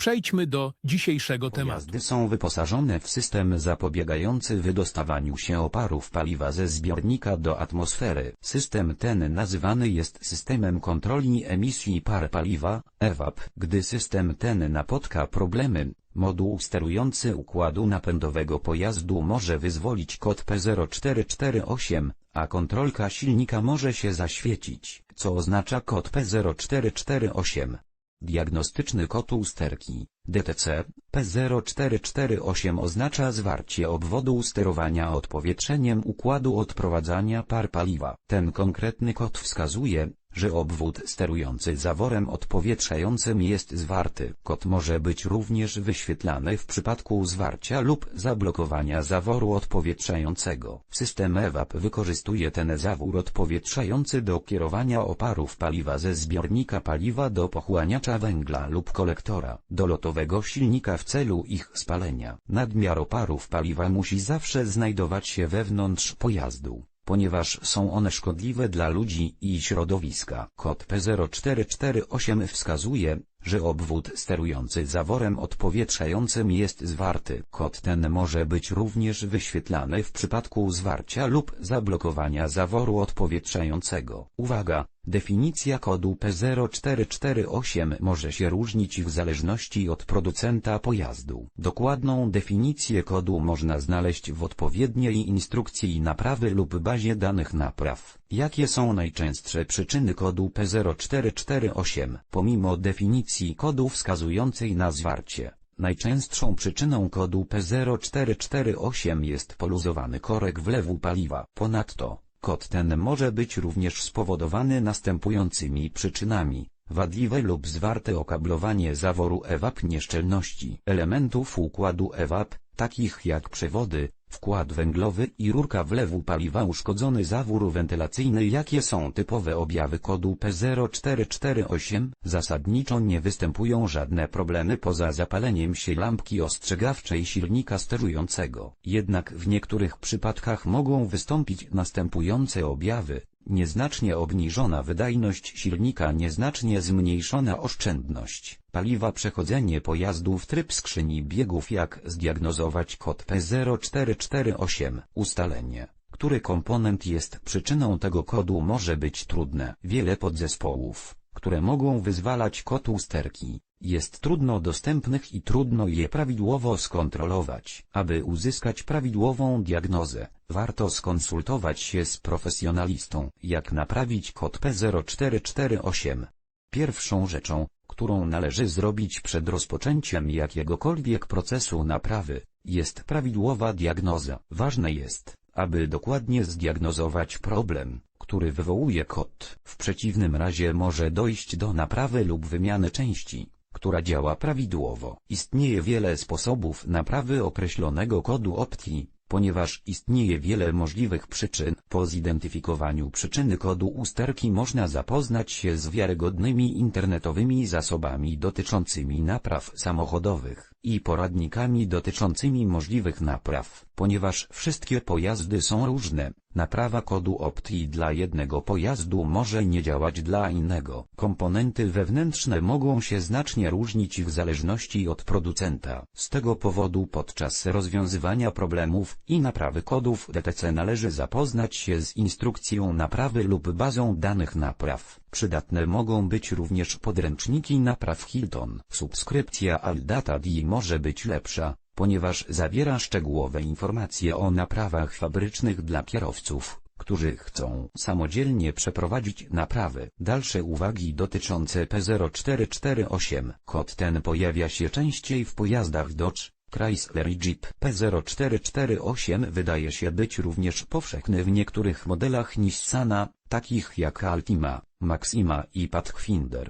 przejdźmy do dzisiejszego tematu. Pojazdy są wyposażone w system zapobiegający wydostawaniu się oparów paliwa ze zbiornika do atmosfery. System ten nazywany jest systemem kontroli emisji par paliwa, EWAP. Gdy system ten napotka problemy, moduł sterujący układu napędowego pojazdu może wyzwolić kod P0448, a kontrolka silnika może się zaświecić, co oznacza kod P0448. Diagnostyczny kod usterki, DTC, P0448 oznacza zwarcie obwodu sterowania odpowietrzeniem układu odprowadzania par paliwa. Ten konkretny kod wskazuje, że obwód sterujący zaworem odpowietrzającym jest zwarty. Kod może być również wyświetlany w przypadku zwarcia lub zablokowania zaworu odpowietrzającego. System EWAP wykorzystuje ten zawór odpowietrzający do kierowania oparów paliwa ze zbiornika paliwa do pochłaniacza węgla lub kolektora, do lotowego silnika w celu ich spalenia. Nadmiar oparów paliwa musi zawsze znajdować się wewnątrz pojazdu ponieważ są one szkodliwe dla ludzi i środowiska. Kod P0448 wskazuje, że obwód sterujący zaworem odpowietrzającym jest zwarty. Kod ten może być również wyświetlany w przypadku zwarcia lub zablokowania zaworu odpowietrzającego. Uwaga! Definicja kodu P0448 może się różnić w zależności od producenta pojazdu. Dokładną definicję kodu można znaleźć w odpowiedniej instrukcji naprawy lub bazie danych napraw. Jakie są najczęstsze przyczyny kodu P0448? Pomimo definicji kodu wskazującej na zwarcie, najczęstszą przyczyną kodu P0448 jest poluzowany korek wlewu paliwa. Ponadto, kod ten może być również spowodowany następującymi przyczynami. Wadliwe lub zwarte okablowanie zaworu EWAP nieszczelności elementów układu EWAP, takich jak przewody, wkład węglowy i rurka wlewu paliwa uszkodzony zawór wentylacyjny Jakie są typowe objawy kodu P0448? Zasadniczo nie występują żadne problemy poza zapaleniem się lampki ostrzegawczej silnika sterującego. Jednak w niektórych przypadkach mogą wystąpić następujące objawy. Nieznacznie obniżona wydajność silnika Nieznacznie zmniejszona oszczędność. Paliwa Przechodzenie pojazdu w tryb skrzyni biegów Jak zdiagnozować kod P0448 Ustalenie, który komponent jest przyczyną tego kodu może być trudne. Wiele podzespołów, które mogą wyzwalać kod usterki, jest trudno dostępnych i trudno je prawidłowo skontrolować. Aby uzyskać prawidłową diagnozę, warto skonsultować się z profesjonalistą. Jak naprawić kod P0448? Pierwszą rzeczą, którą należy zrobić przed rozpoczęciem jakiegokolwiek procesu naprawy, jest prawidłowa diagnoza. Ważne jest, aby dokładnie zdiagnozować problem, który wywołuje kod. W przeciwnym razie może dojść do naprawy lub wymiany części, która działa prawidłowo. Istnieje wiele sposobów naprawy określonego kodu optii, ponieważ istnieje wiele możliwych przyczyn. Po zidentyfikowaniu przyczyny kodu usterki można zapoznać się z wiarygodnymi internetowymi zasobami dotyczącymi napraw samochodowych i poradnikami dotyczącymi możliwych napraw. Ponieważ wszystkie pojazdy są różne, naprawa kodu optii dla jednego pojazdu może nie działać dla innego. Komponenty wewnętrzne mogą się znacznie różnić w zależności od producenta. Z tego powodu podczas rozwiązywania problemów i naprawy kodów DTC należy zapoznać się z instrukcją naprawy lub bazą danych napraw. Przydatne mogą być również podręczniki napraw Hilton. Subskrypcja Aldata D może być lepsza, ponieważ zawiera szczegółowe informacje o naprawach fabrycznych dla kierowców, którzy chcą samodzielnie przeprowadzić naprawy. Dalsze uwagi dotyczące P0448. Kod ten pojawia się częściej w pojazdach Dodge, Chrysler i Jeep. P0448 wydaje się być również powszechny w niektórych modelach Nissana, takich jak Altima, Maxima i Pathfinder.